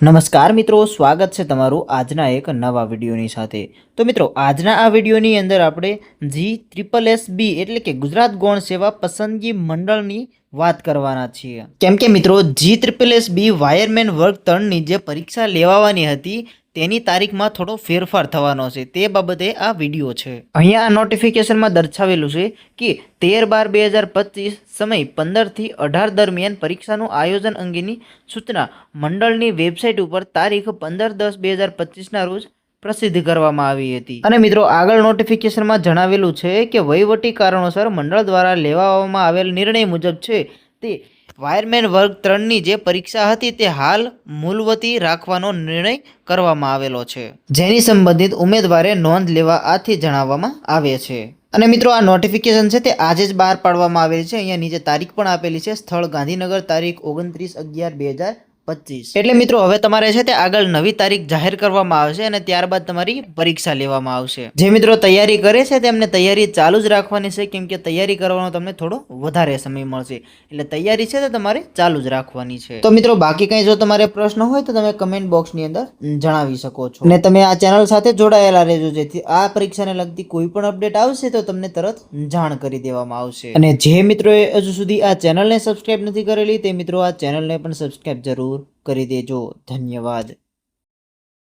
નમસ્કાર મિત્રો, સ્વાગત છે તમારું આજના એક નવા વિડીયોની સાથે. તો મિત્રો, આજના આ વિડીયોની અંદર આપણે જી ટ્રિપલ એસ બી એટલે કે ગુજરાત ગૌણ સેવા પસંદગી મંડળની વાત કરવાના છીએ. કેમ કે મિત્રો, G triple S B wireman વર્ગ ત્રણની જે પરીક્ષા લેવાવાની હતી, તેની તારીખમાં થોડો ફેરફાર થવાનો છે. તે બાબતે આ વીડિયો છે. અહીંયા આ નોટિફિકેશનમાં દર્શાવેલું છે કે તેર બાર બે હજાર પચીસ સમય પંદરથી અઢાર દરમિયાન પરીક્ષાનું આયોજન અંગેની સૂચના મંડળની વેબસાઇટ ઉપર તારીખ પંદર દસ બે હજાર પચીસના રોજ પ્રસિદ્ધ કરવામાં આવી હતી. અને મિત્રો, આગળ નોટિફિકેશનમાં જણાવેલું છે કે વહીવટી કારણોસર મંડળ દ્વારા લેવામાં આવેલ નિર્ણય મુજબ છે તે વાયરમેન વર્ગ ત્રણની જે પરીક્ષા હતી તે હાલ મૂલવતી રાખવાનો નિર્ણય કરવામાં આવેલો છે. જેની સંબંધિત ઉમેદવારે નોંધ લેવા આથી જણાવવામાં આવે છે. અને મિત્રો, આ નોટિફિકેશન છે તે આજે જ બહાર પાડવામાં આવેલી છે. અહીંયા નીચે તારીખ પણ આપેલી છે. સ્થળ ગાંધીનગર તારીખ ઓગણત્રીસ અગિયાર બે હજાર પચીસ. એટલે મિત્રો, હવે તમારે છે તે આગળ નવી તારીખ જાહેર કરવામાં આવશે અને ત્યારબાદ તમારી પરીક્ષા લેવામાં આવશે. જે મિત્રો તૈયારી કરે છે તેમને તૈયારી ચાલુ જ રાખવાની છે, કેમ કે તૈયારી કરવાનો તમને થોડો વધારે સમય મળશે. એટલે તૈયારી છે તે તમારે ચાલુ જ રાખવાની છે. તો મિત્રો, બાકી કંઈ જો તમારે પ્રશ્ન હોય તો તમે કમેન્ટ બોક્સની અંદર જણાવી શકો છો. અને તમે આ ચેનલ સાથે જોડાયેલા રહેજો, જેથી આ પરીક્ષાને લગતી કોઈ પણ અપડેટ આવશે તો તમને તરત જાણ કરી દેવામાં આવશે. અને જે મિત્રોએ હજુ સુધી આ ચેનલને સબસ્ક્રાઇબ નથી કરેલી, તે મિત્રો આ ચેનલને પણ સબસ્ક્રાઇબ જરૂર કરી દેજો. ધન્યવાદ.